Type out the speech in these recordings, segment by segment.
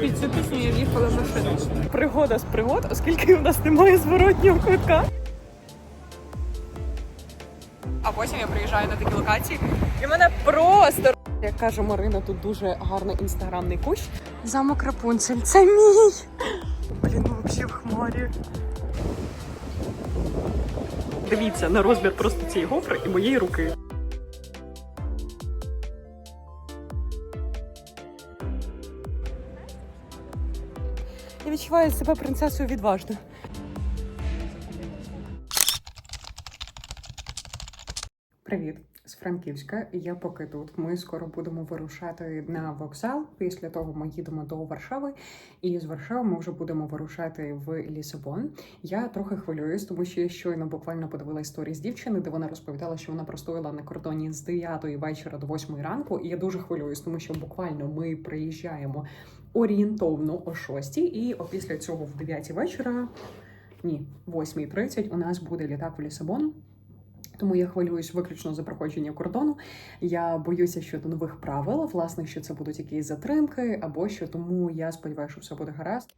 Під цю пісню я в'їхала в машину. Пригода з пригод, оскільки у нас немає зворотнього квитка. А потім я приїжджаю на такі локації, і мене просто як каже Марина, тут дуже гарний інстаграмний кущ. Замок Рапунцель, це мій. Блін, взагалі в хмарі. Дивіться на розмір просто цієї гофри і моєї руки. Відчуваю себе принцесою відважною. Привіт з Франківська. Я поки тут. Ми скоро будемо вирушати на вокзал. Після того ми їдемо до Варшави, і з Варшави ми вже будемо вирушати в Лісабон. Я трохи хвилююсь, тому що я щойно буквально подивила історії з дівчини, де вона розповідала, що вона простояла на кордоні з 9 вечора до 8 ранку. І я дуже хвилююсь, тому що буквально ми приїжджаємо орієнтовно о 6 і опісля цього в 9 вечора. Ні, 8.30 у нас буде літак в Лісабон. Тому я хвилююсь виключно за проходження кордону. Я боюся щодо нових правил, власне, що це будуть якісь затримки, або що тому я сподіваюся, що все буде гаразд.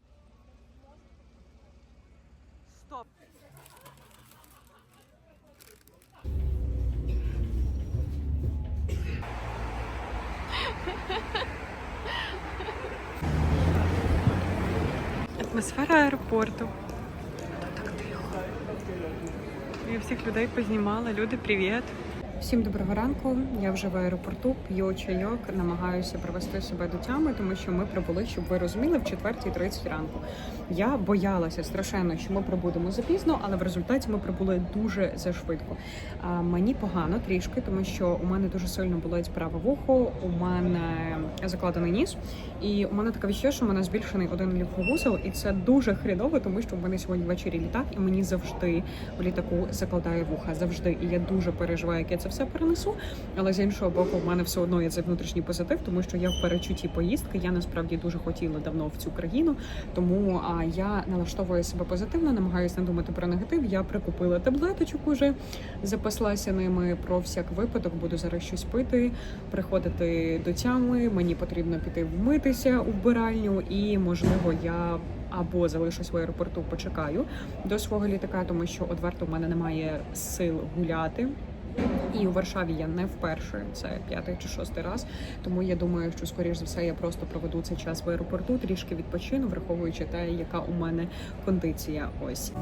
Атмосфера аеропорту. Тут так тихо. Я всіх людей познімала. Люди, привіт. Всім доброго ранку. Я вже в аеропорту, п'ю чайок, намагаюся привести себе до тями, тому що ми прибули, щоб ви розуміли, в 4.30 ранку. Я боялася страшенно, що ми прибудемо запізно, але в результаті ми прибули дуже зашвидко. А мені погано трішки, тому що у мене дуже сильно болить праве вухо, у мене закладений ніс, і у мене таке відчуття, що у мене збільшений один лімфовузол, і це дуже хрідово, тому що в мене сьогодні ввечері літак, і мені завжди в літаку закладає вуха. Завжди. І я дуже переживаю, як я це все перенесу. Але з іншого боку, в мене все одно є цей внутрішній позитив, тому що я в перечутті поїздки. Я насправді дуже хотіла давно в цю країну, тому а, я налаштовую себе позитивно, намагаюся не думати про негатив. Я прикупила таблеточок уже, запаслася ними про всяк випадок. Буду зараз щось пити, приходити до тями. Мені потрібно піти вмитися у вбиральню, і можливо я. Або залишусь в аеропорту, почекаю до свого літака, тому що одверто в мене немає сил гуляти. І у Варшаві я не вперше, це п'ятий чи шостий раз. Тому я думаю, що скоріш за все я просто проведу цей час в аеропорту, трішки відпочину, враховуючи те, яка у мене кондиція. Ось.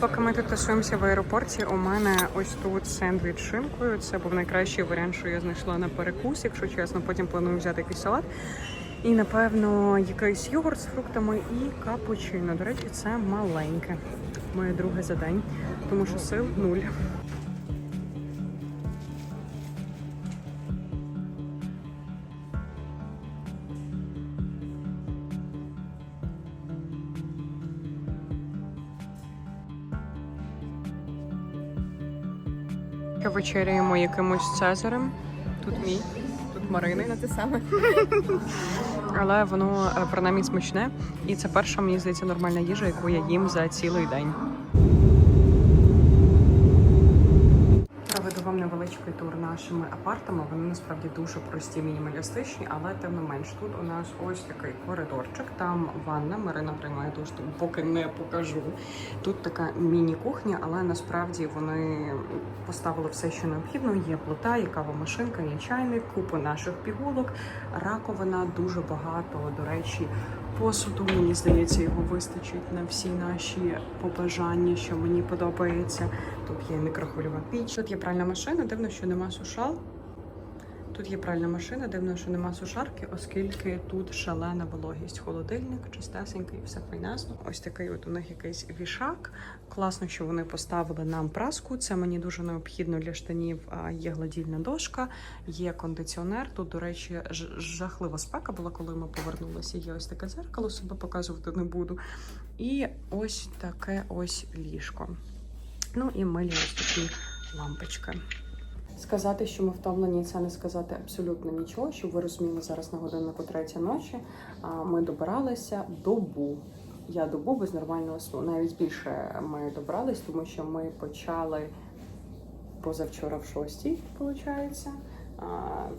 Поки ми тут тусуємося в аеропорті, у мене ось тут сендвіч з шинкою. Це був найкращий варіант, що я знайшла на перекус, якщо чесно. Потім планую взяти якийсь салат. І, напевно, якийсь йогурт з фруктами і капучино. До речі, це маленьке. Моє друге за день, тому що сил нуль. Вечеряємо якимось цезарем. Тут мій, Марини. На те саме. Але воно е, принаймні смачне, і це перша, мені здається, нормальна їжа, яку я їм за цілий день. Проведу вам невеличкий тур нашими апартами. Вони насправді дуже прості, мінімалістичні, але тим не менш тут у нас ось такий коридорчик. Там ванна. Марина приймає душ, тому поки не покажу. Тут така міні-кухня, але насправді вони поставили все, що необхідно. Є плита, є кавомашинка, є чайник, купа наших пігулок, раковина, дуже багато, до речі, посуду. Мені здається, його вистачить на всі наші побажання, що мені подобається. Тут є мікрохвильова піч, тут є пральна машина. Дивно, що нема сушал. Тут є пральна машина, дивно, що нема сушарки, оскільки тут шалена вологість. Холодильник, чистесенький, все файнасно. Ось такий от у них якийсь вішак. Класно, що вони поставили нам праску. Це мені дуже необхідно для штанів. Є гладільна дошка, є кондиціонер. Тут, до речі, жахлива спека була, коли ми повернулися. Є ось таке дзеркало, себе показувати не буду. І ось таке ось ліжко. Ну і милі ось такі лампочки. Сказати, що ми втомлені, це не сказати абсолютно нічого. Щоб ви розуміли, зараз на годиннику третя ночі. А ми добиралися добу. Я добу без нормального сну. Навіть більше ми добрались, тому що ми почали позавчора в шостій, виходить.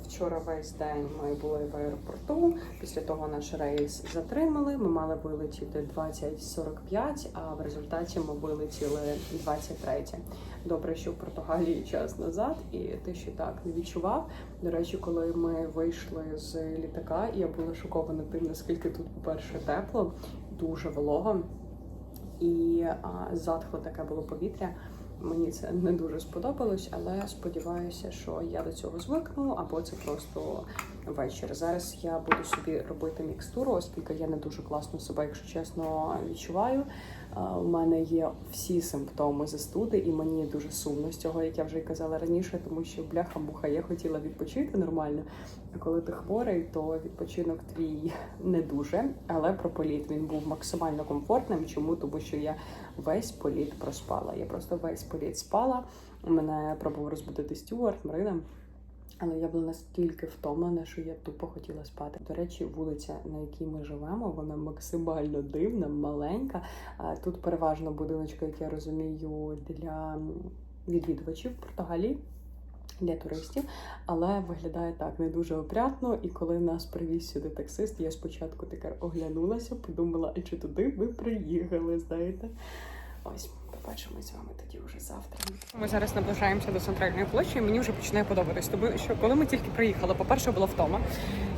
Вчора весь день ми були в аеропорту. Після того наш рейс затримали. Ми мали вилетіти 20.45, а в результаті ми вилетіли 23. Добре, що в Португалії час назад, і ти ще так не відчував. До речі, коли ми вийшли з літака, я була шокована тим, наскільки тут, по-перше, тепло, дуже волого і а, затхло таке було повітря. Мені це не дуже сподобалось, але сподіваюся, що я до цього звикну, або це просто вечір. Зараз я буду собі робити мікстуру, оскільки я не дуже класно себе, якщо чесно, відчуваю. У мене є всі симптоми застуди, і мені дуже сумно з цього, як я вже й казала раніше, тому що бляха-муха я хотіла відпочити нормально. А коли ти хворий, то відпочинок твій не дуже. Але про політ він був максимально комфортним. Чому? Тому що я весь політ проспала. Я просто весь політ спала. Мене пробував розбудити Стюарт, Марина. Але я була настільки втомлена, що я тупо хотіла спати. До речі, вулиця, на якій ми живемо, вона максимально дивна, маленька. Тут переважно будиночки, як я розумію, для відвідувачів Португалії. Для туристів, але виглядає так не дуже опрятно. І коли нас привіз сюди таксист, я спочатку таке оглянулася, подумала, а чи туди ви приїхали, знаєте? Ось. Побачимось з вами тоді вже завтра. Ми зараз наближаємося до центральної площі. і Мені вже починає подобатись. Тому що коли ми тільки приїхали, по-перше, була втома,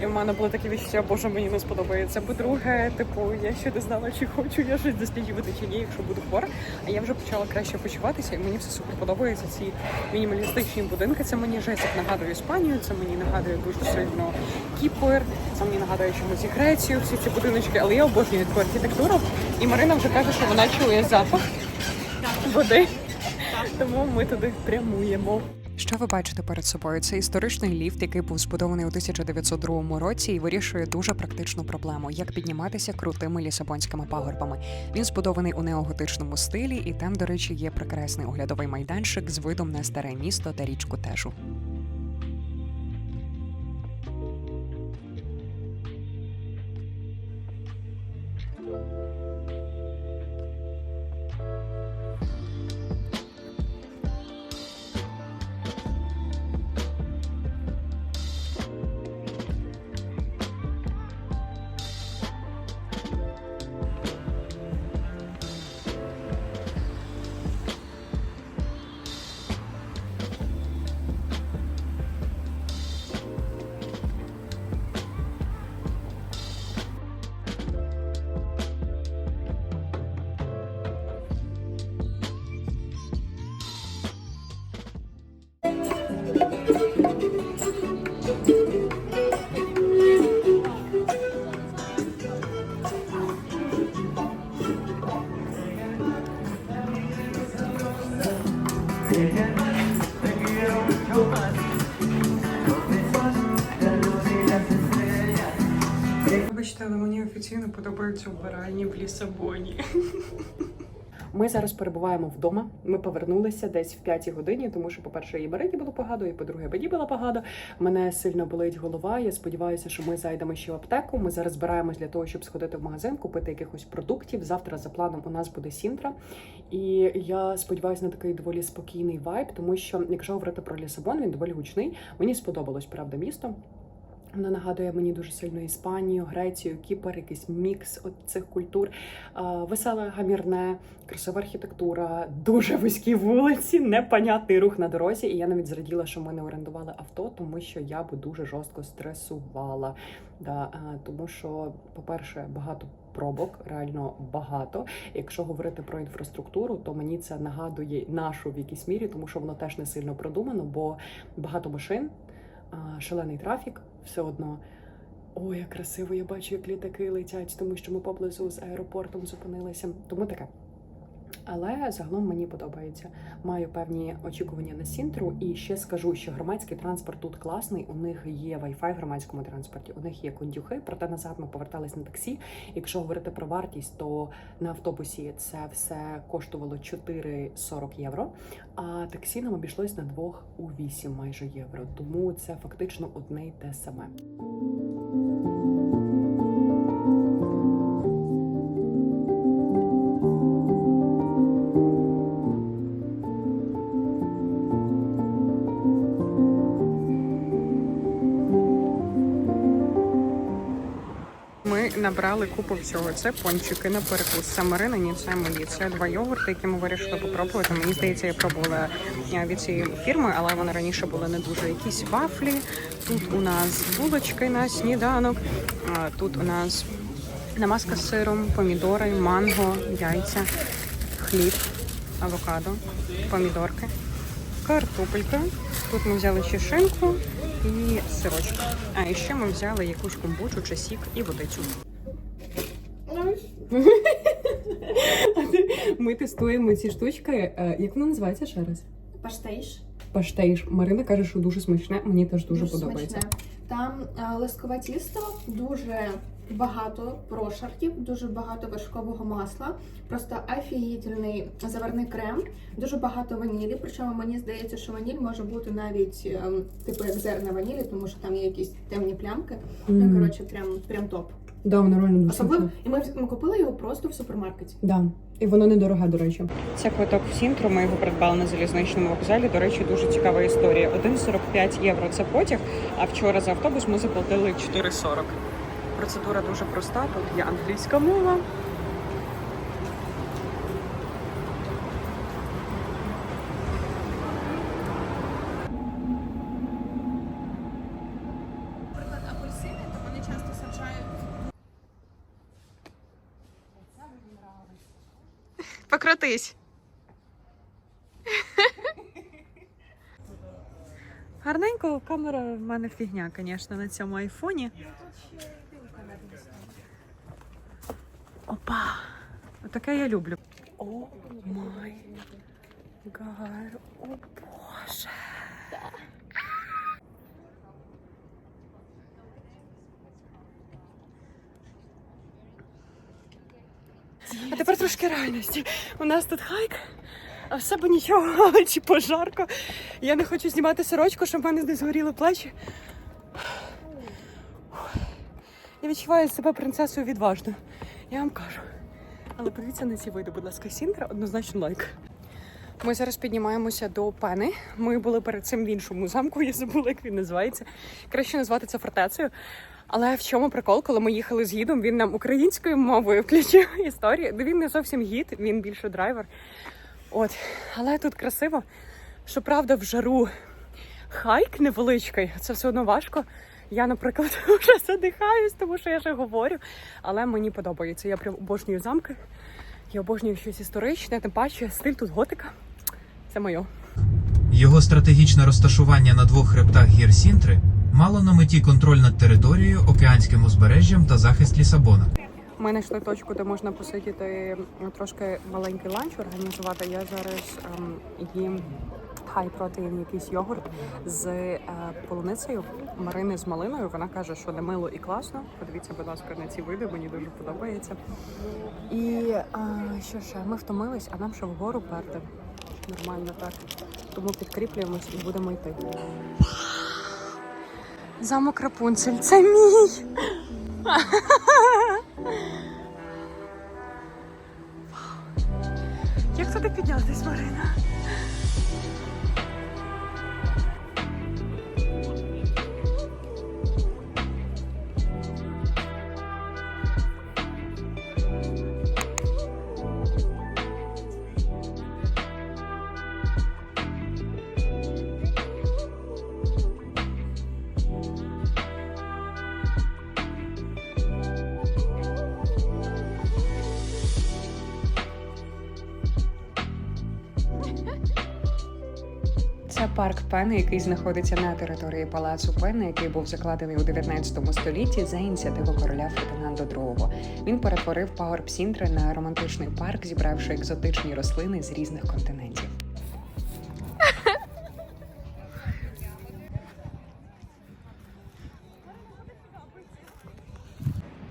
і в мене було таке відчуття, боже, мені не сподобається. По-друге, типу, я ще не знала, чи хочу я щось досліджувати чи ні, якщо буду хвора. А я вже почала краще почуватися, і мені все супер подобається. Ці мінімалістичні будинки. Це мені жестик нагадує Іспанію. Це мені нагадує дуже сильно Кіпер. Це мені нагадує чомусь і Грецію, всі ці будиночки, але я обожнюю таку архітектуру. І Марина вже каже, що вона чує запах води. Тому ми туди прямуємо. Що ви бачите перед собою? Це історичний ліфт, який був збудований у 1902 році і вирішує дуже практичну проблему, як підніматися крутими лісабонськими пагорбами. Він збудований у неоготичному стилі, і там, до речі, є прекрасний оглядовий майданчик з видом на старе місто та річку Тежу. Подобаються вбиральні в Лісабоні. Ми зараз перебуваємо вдома. Ми повернулися десь в п'ятій годині, тому що, по-перше, і Марині було погано, і по-друге, мені було погано. Мене сильно болить голова. Я сподіваюся, що ми зайдемо ще в аптеку. Ми зараз збираємось для того, щоб сходити в магазин, купити якихось продуктів. Завтра за планом у нас буде Сінтра. І я сподіваюся на такий доволі спокійний вайб, тому що, якщо говорити про Лісабон, він доволі гучний. Мені сподобалось правда місто. Вона нагадує мені дуже сильно Іспанію, Грецію, Кіпр, якийсь мікс от цих культур. Веселе гамірне, красива архітектура, дуже вузькі вулиці, непонятний рух на дорозі. І я навіть зраділа, що ми не орендували авто, тому що я би дуже жорстко стресувала. Да, Тому що, по-перше, багато пробок, реально багато. Якщо говорити про інфраструктуру, то мені це нагадує нашу в якійсь мірі, тому що воно теж не сильно продумано, бо багато машин шалений трафік, все одно. Ой, як красиво, я бачу, як літаки летять, тому що ми поблизу з аеропортом зупинилися. Тому таке. Але загалом мені подобається. Маю певні очікування на Сінтру. І ще скажу, що громадський транспорт тут класний. У них є Wi-Fi в громадському транспорті, у них є кондюхи. Проте назад ми повертались на таксі. Якщо говорити про вартість, то на автобусі це все коштувало 4,40 євро. А таксі нам обійшлось на двох у 8 майже євро. Тому це фактично одне й те саме. Набрали купу всього. Це пончики на перекус. Це Маринині, це мої. Це два йогурти, які ми вирішили попробувати. Мені здається, я пробувала е, від цієї фірми, але вони раніше були не дуже. Якісь вафлі. Тут у нас булочки на сніданок. Тут у нас намазка з сиром, помідори, манго, яйця, хліб, авокадо, помідорки, картопелька. Тут ми взяли ще шинку і сирочок. А ще ми взяли якусь комбучу чи сік і водицю. Ми тестуємо ці штучки. Е, Як воно називається ще раз? Паштейш. Паштейш. Марина каже, що дуже смачне. Мені теж дуже, подобається. смачне. Там а, лискове тісто, дуже багато прошарків, дуже багато вершкового масла, просто офігітельний заварний крем, дуже багато ванілі. Причому мені здається, що ваніль може бути навіть ем, типу як зерна ванілі, тому що там є якісь темні плямки. Ну коротше, прям прям топ. Да, воно реально дуже Особливо, і ми, ми купили його просто в супермаркеті. Да. І воно недороге, до речі. Це квиток в Сінтру. Ми його придбали на залізничному вокзалі. До речі, дуже цікава історія. 1,45 євро це потяг. А вчора за автобус ми заплатили 4,40. Процедура дуже проста. Тут є англійська мова. Покрутись. Гарненько камера в мене фігня, звісно, на цьому айфоні. Опа! Отаке я люблю. О май гар, о боже. А тепер трошки реальності. У нас тут хайк, а в себе нічого, чи пожарко. Я не хочу знімати сорочку, щоб в мене не згоріли плечі. Я відчуваю себе принцесою відважно. Я вам кажу. Але подивіться на ці види, будь ласка, Сінтра, однозначно лайк. Ми зараз піднімаємося до пени. Ми були перед цим в іншому замку, я забула, як він називається. Краще назвати це фортецею. Але в чому прикол, коли ми їхали з гідом, він нам українською мовою включив історію. Ну, Він не зовсім гід, він більше драйвер. От, але тут красиво. Щоправда, в жару хайк невеличкий, це все одно важко. Я, наприклад, вже задихаюсь, тому що я ще говорю. Але мені подобається. Я прям обожнюю замки. Я обожнюю щось історичне, тим паче стиль тут готика. Це моє. Його стратегічне розташування на двох хребтах гір Сінтри мало на меті контроль над територією, океанським узбережжям та захист Лісабона. Ми знайшли точку, де можна посидіти ну, трошки маленький ланч організувати. Я зараз ем, їм хай протеїн, якийсь йогурт з е, полуницею, марини з малиною. Вона каже, що не мило і класно. Подивіться, будь ласка, на ці види, мені дуже подобається. І е, що ще? Ми втомились, а нам ще вгору перти. Нормально так. Тому підкріплюємось і будемо йти. Замок Рапунцель, це мій! Як туди піднятись, Марина? Пени, який знаходиться на території палацу Пени, який був закладений у 19 столітті за ініціативи короля Фердинанда II. Він перетворив пагорб Сінтри на романтичний парк, зібравши екзотичні рослини з різних континентів.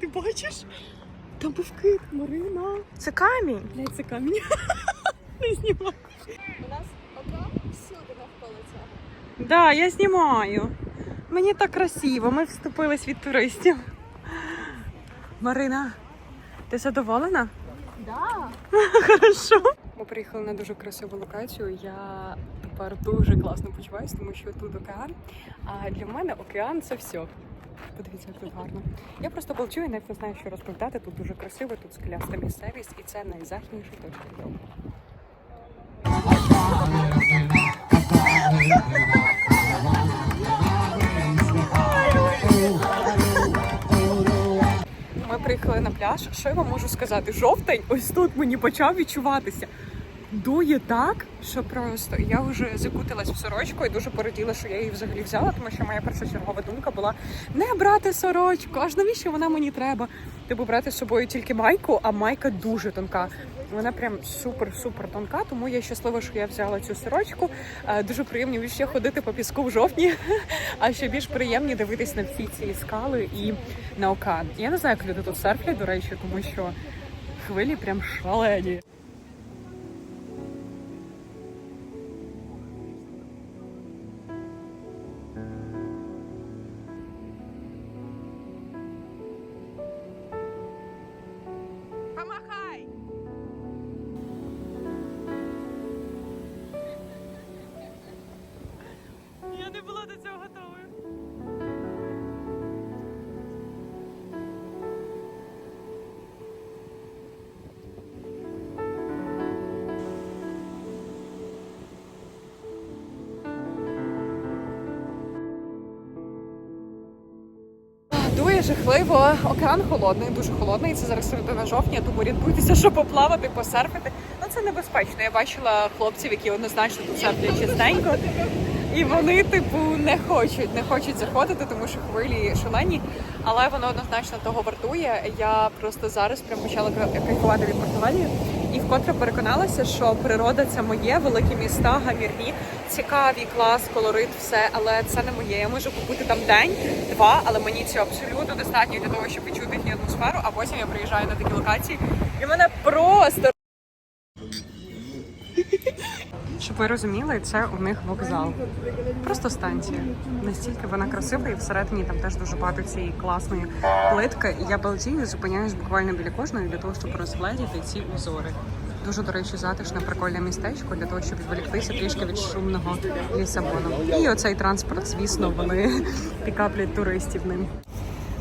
Ти бачиш? Там був кит, Марина. Це камінь. Блять, це камінь. Не знімай. У нас ока всюди навколо цього. Да, я знімаю. Мені так красиво, ми вступились від туристів. Марина, ти задоволена? Да. Хорошо. Ми приїхали на дуже красиву локацію. Я тепер дуже класно почуваюся, тому що тут океан. А для мене океан це все. Подивіться, як тут гарно. Я просто балчу і навіть не знаю, що розповідати. Тут дуже красиво, тут скеляста місцевість, і це найзахідніша точка Європи. приїхали на пляж. Що я вам можу сказати? Жовтень ось тут мені почав відчуватися. Дує так, що просто я вже закутилась в сорочку і дуже пораділа, що я її взагалі взяла, тому що моя першочергова думка була не брати сорочку, аж навіщо вона мені треба? Типу брати з собою тільки майку, а майка дуже тонка. Вона прям супер-супер тонка, тому я щаслива, що я взяла цю сорочку. Е, Дуже приємні ще ходити по піску в жовтні, а ще більш приємні дивитись на всі ці скали і на океан. Я не знаю, як люди тут серфлять, до речі, тому що хвилі прям шалені. Жахливо, океан холодний, дуже холодний. Це зараз середина жовтня, тому рятуйтеся, щоб поплавати, посерфити. Ну це небезпечно. Я бачила хлопців, які однозначно тут серплять частенько. І вони, типу, не хочуть, не хочуть заходити, тому що хвилі шалені, але воно однозначно того вартує. Я просто зараз прям почала кай- кайфувати від Португалії і вкотре переконалася, що природа це моє, великі міста, гамірні, цікаві, клас, колорит, все, але це не моє. Я можу побути там день, два, але мені цього абсолютно достатньо для того, щоб відчути їхню атмосферу. А потім я приїжджаю на такі локації, і мене просто щоб ви розуміли, це у них вокзал. Просто станція. Настільки вона красива, і всередині там теж дуже багато цієї класної плитки. І я балдію, зупиняюсь буквально біля кожної для того, щоб розгледіти ці узори. Дуже, до речі, затишне, прикольне містечко для того, щоб відволіктися трішки від шумного Лісабону. І оцей транспорт, звісно, вони пікаплять туристів ним.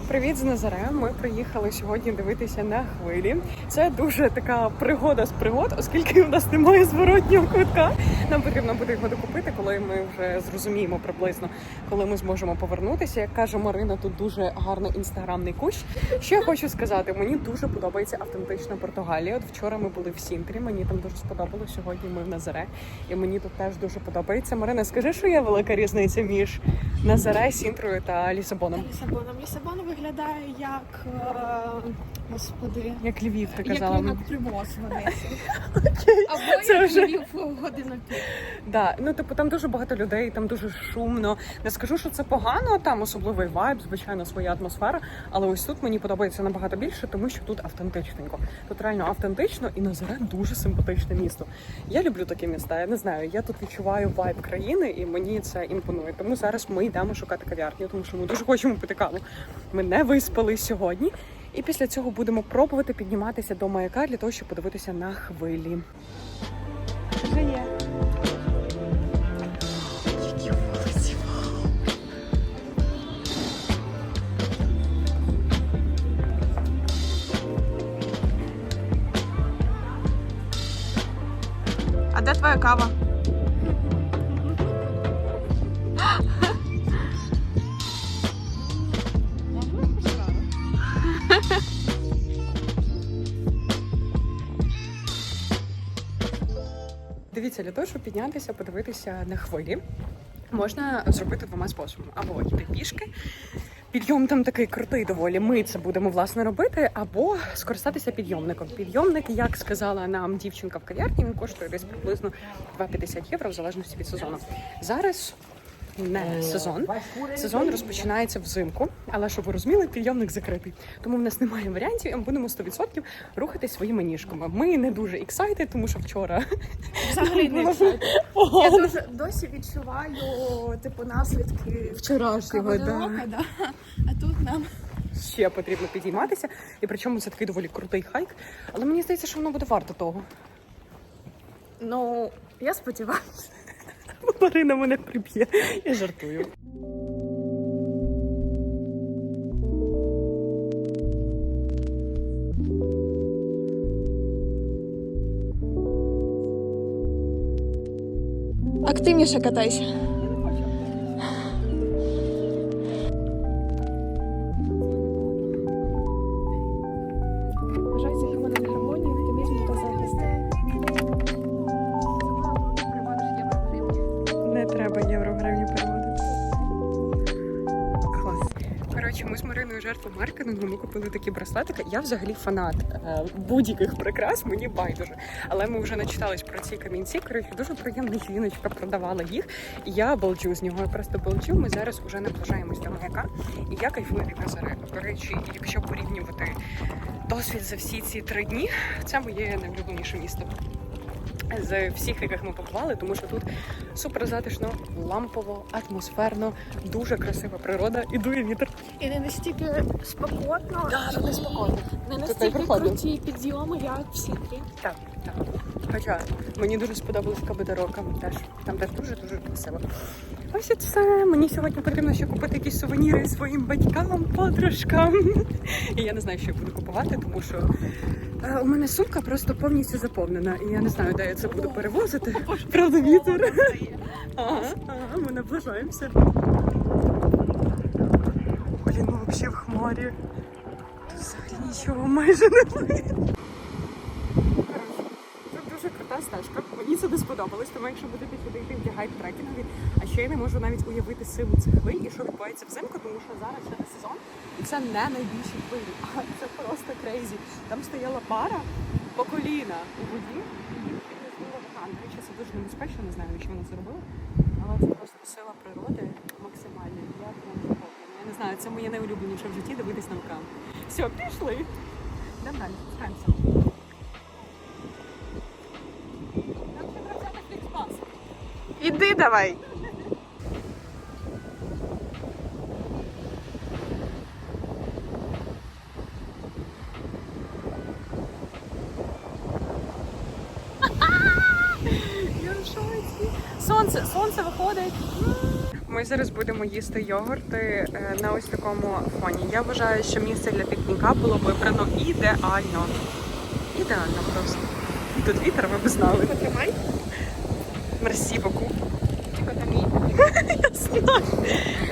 Привіт з Назаре. Ми приїхали сьогодні дивитися на хвилі. Це дуже така пригода з пригод, оскільки у нас немає зворотнього квитка. Нам потрібно буде його докупити, коли ми вже зрозуміємо приблизно, коли ми зможемо повернутися. Як каже Марина, тут дуже гарний інстаграмний кущ. Що я хочу сказати, мені дуже подобається автентична Португалія. От вчора ми були в Сінтрі. Мені там дуже сподобалось. Сьогодні ми в Назаре, і мені тут теж дуже подобається. Марина, скажи, що є велика різниця між Назаре, Сінтрою та Лісабоном. Лісабоном. Лісабон виглядає як е, господи. Як Львів, ти Як казала. ринок привоз в Одесі. Або Це як вже- Львів година пік. Да, ну типу там дуже багато людей, там дуже шумно. Не скажу, що це погано, там особливий вайб, звичайно, своя атмосфера. Але ось тут мені подобається набагато більше, тому що тут автентичненько. Тут реально автентично і Назаре дуже симпатичне місто. Я люблю такі міста. Я не знаю. Я тут відчуваю вайб країни, і мені це імпонує. Тому зараз ми йдемо шукати кав'ярню, тому що ми дуже хочемо пити каву. Ми не виспали сьогодні. І після цього будемо пробувати підніматися до маяка для того, щоб подивитися на хвилі. Вже є. А де твоя кава? Дивіться, для того, щоб піднятися, подивитися на хвилі, можна зробити двома способами: або йти пішки. Підйом там такий крутий доволі. Ми це будемо власне робити, або скористатися підйомником. Підйомник, як сказала нам дівчинка в кав'ярні, він коштує десь приблизно 2,50 євро в залежності від сезону. Зараз не сезон. Сезон розпочинається взимку, але щоб ви розуміли, підйомник закритий. Тому в нас немає варіантів, і ми будемо 100% рухати своїми ніжками. Ми не дуже ексайти, тому що вчора Взагалі не. Я дуже досі відчуваю типу наслідки вчорашнього. Да. да. а тут нам Ще потрібно підійматися, і причому це такий доволі крутий хайк. Але мені здається, що воно буде варто того. ну я сподіваюся. Марина мене приб'є. Я жартую. Активніше катайся. Купили такі браслетики. Я взагалі фанат е, будь-яких прикрас, мені байдуже. Але ми вже начитались про ці камінці. Коротше, дуже приємна жіночка продавала їх. Я балджу з нього. Я просто балджу. Ми зараз вже наближаємось до маяка. І я кайфую від озера. До речі, якщо порівнювати досвід за всі ці три дні, це моє найулюбленіше місто. З всіх, яких ми побували, тому що тут супер затишно, лампово, атмосферно, дуже красива природа і дує вітер. І не настільки спокійно, Да, не, не настільки круті підйоми, як в Сітрі. Так, так. Хоча мені дуже сподобалась Кабедорока, теж там теж дуже дуже красиво. Ось і все. Мені сьогодні потрібно ще купити якісь сувеніри своїм батькам, подружкам. І я не знаю, що я буду купувати, тому що е, у мене сумка просто повністю заповнена. І я не знаю, де я це буду перевозити. Правда, вітер. Ага, ага, ми наближаємося. Блін, ми взагалі в хмарі. Тут взагалі нічого майже. Це дуже крута стежка. Мені це не сподобалось, тому якщо будете ходити в трекінгові, а ще я не можу навіть уявити силу цих хвиль і що відбувається взимку, тому що зараз ще не сезон, і це не найбільші хвилі, а це просто крейзі. Там стояла пара по коліна у воді, і речі, це дуже небезпечно, не знаю, чи вони це але це просто сила природи максимальна. Я прям. Я не знаю, це моє найулюбленіше в житті дивитись на вулкан. Все, пішли. Йдемо далі, спускаємося. Іди давай. Сонце, сонце виходить. Ми зараз будемо їсти йогурти е, на ось такому фоні. Я вважаю, що місце для пікніка було вибрано ідеально. Ідеально просто. І тут вітер, ви б знали. Потримай. Мерсі там мій. Я знаю.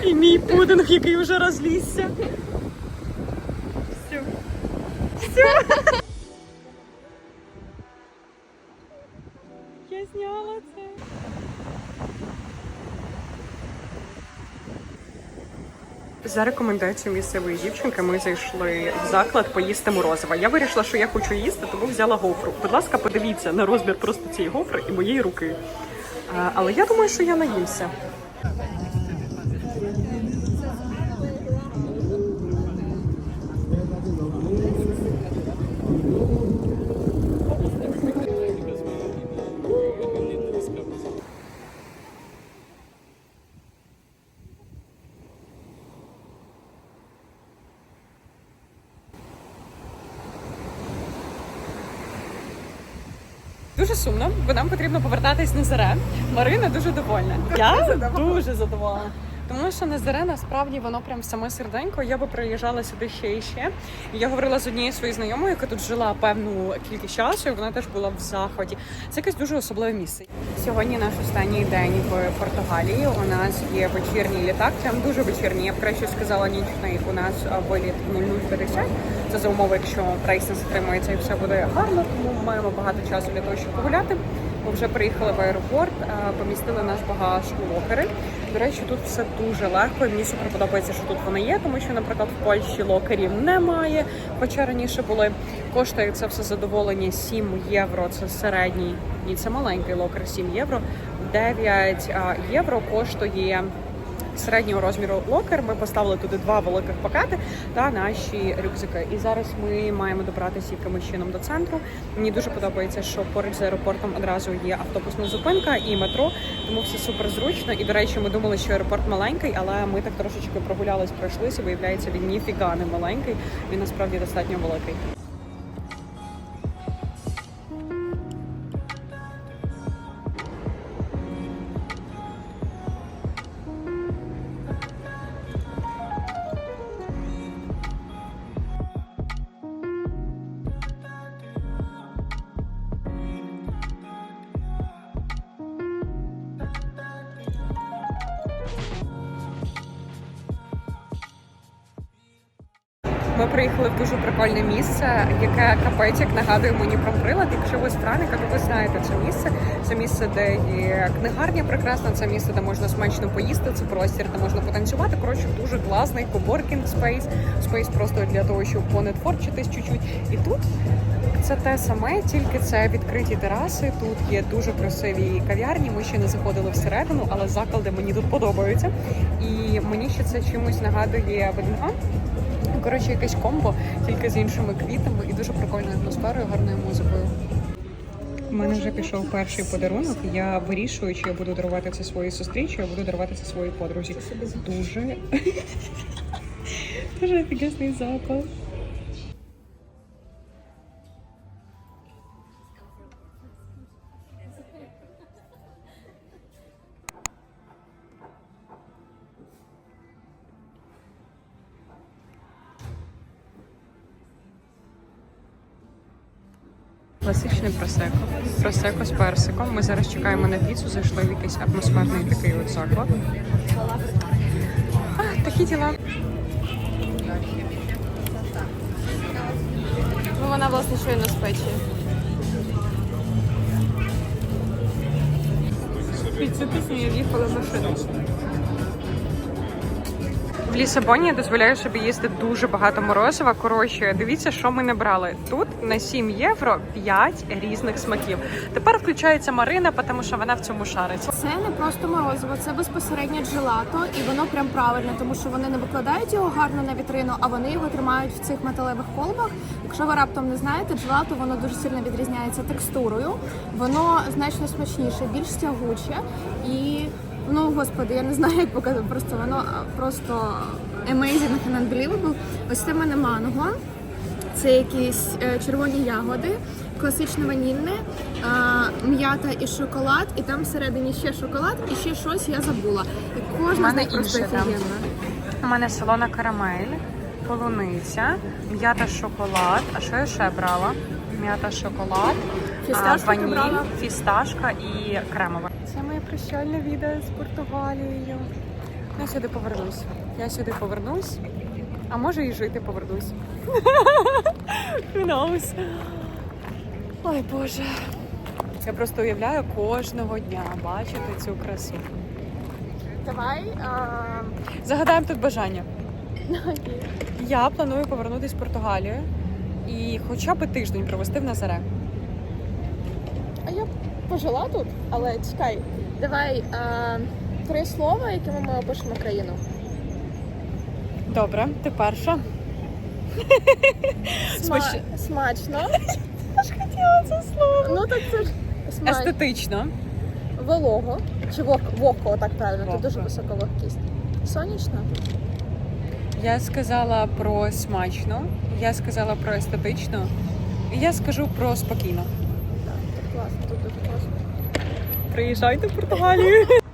І мій пудинг, який вже розлізся. Все. Все. Я зняла це. За рекомендацією місцевої дівчинки ми зайшли в заклад поїсти морозива. Я вирішила, що я хочу їсти, тому взяла гофру. Будь ласка, подивіться на розмір просто цієї гофри і моєї руки. А, Але я думаю, що я наїмся. Дуже сумно, бо нам потрібно повертатись на заре. Марина дуже довольна. Я дуже задоволена. Тому що на заре насправді воно прям саме серденько. Я би приїжджала сюди ще і ще. Я говорила з однією своєю знайомою, яка тут жила певну кількість часу, і вона теж була в захваті. Це якесь дуже особливе місце. Сьогодні наш останній день в Португалії. У нас є вечірній літак, прям дуже вечірній. Я б краще сказала нічний. У нас виліт 0050. Це за умови, якщо не затримується і все буде гарно. Тому ми маємо багато часу для того, щоб погуляти. Ми вже приїхали в аеропорт, помістили наш багаж у локери. До речі, тут все дуже легко. і Мені супер подобається, що тут вони є, тому що, наприклад, в Польщі локерів немає, хоча раніше були. Коштує це все задоволення 7 євро. Це середній, ні, це маленький локер 7 євро. 9 євро коштує середнього розміру локер. Ми поставили туди два великих пакети та наші рюкзаки. І зараз ми маємо добратися якимось чином до центру. Мені дуже подобається, що поруч з аеропортом одразу є автобусна зупинка і метро, тому все супер зручно. І до речі, ми думали, що аеропорт маленький, але ми так трошечки прогулялись, пройшлися. Виявляється, він ніфіга не маленький. Він насправді достатньо великий. Ми приїхали в дуже прикольне місце, яке капець як нагадує мені про прилад. Якщо ви з Франика, то ви знаєте це місце. Це місце, де є книгарня прекрасна, це місце, де можна смачно поїсти. Це простір, де можна потанцювати. Коротше, дуже класний коворкінг спейс. Спейс просто для того, щоб понетворчитись чуть-чуть. І тут це те саме, тільки це відкриті тераси. Тут є дуже красиві кав'ярні. Ми ще не заходили всередину, але заклади мені тут подобаються. І мені ще це чимось нагадує Велінган. Коротше, якесь комбо, тільки з іншими квітами і дуже прикольною атмосферою, гарною музикою. У мене вже пішов перший подарунок. Я вирішую, чи я буду дарувати це своїй сестрі, чи я буду дарувати це своїй подрузі. Дуже дуже офігезний запах. Класичне просеко. Просеко з персиком. Ми зараз чекаємо на піцу, зайшли в якийсь атмосферний такий от заклад. А, такі діла. Ну, вона, власне, щойно з печі. Піцу пісню їхали машину. Лісабоні я дозволяю собі їсти дуже багато морозива. Коротше, дивіться, що ми не брали. Тут на 7 євро 5 різних смаків. Тепер включається Марина, тому що вона в цьому шариться. Це не просто морозиво, це безпосередньо джелато, і воно прям правильне, тому що вони не викладають його гарно на вітрину, а вони його тримають в цих металевих колбах. Якщо ви раптом не знаєте, джелато воно дуже сильно відрізняється текстурою, воно значно смачніше, більш тягуче і. Ну, господи, я не знаю, як показати. Просто воно просто amazing and unbelievable. Ось це в мене манго. Це якісь е, червоні ягоди, класичне ванільне, е, м'ята і шоколад, і там всередині ще шоколад і ще щось я забула. І кожна з них просто офігенна. У мене солона карамель, полуниця, м'ята шоколад. А що я ще брала? М'ята шоколад, Фісташку ти ваніль, фісташка і кремова. Це моє прощальне відео з Португалією. Я сюди повернусь. Я сюди повернусь. А може і жити повернусь. Who knows? Ой Боже. Я просто уявляю кожного дня бачити цю красу. Давай. А... Загадаємо тут бажання. Я планую повернутися в Португалію і хоча б тиждень провести в Назаре. Я пожила тут, але чекай. Давай а, три слова, якими ми опишемо країну. Добре, ти перша. Смач- Смачно. Я ж хотіла це слово. Ну так це ж смач... Естетично. волого. Чи вог... вогко, так правильно, Вогко. тут дуже висока вогкість. Сонячно. Я сказала про смачно, я сказала про естетично, і я скажу про спокійно. Так, в класно,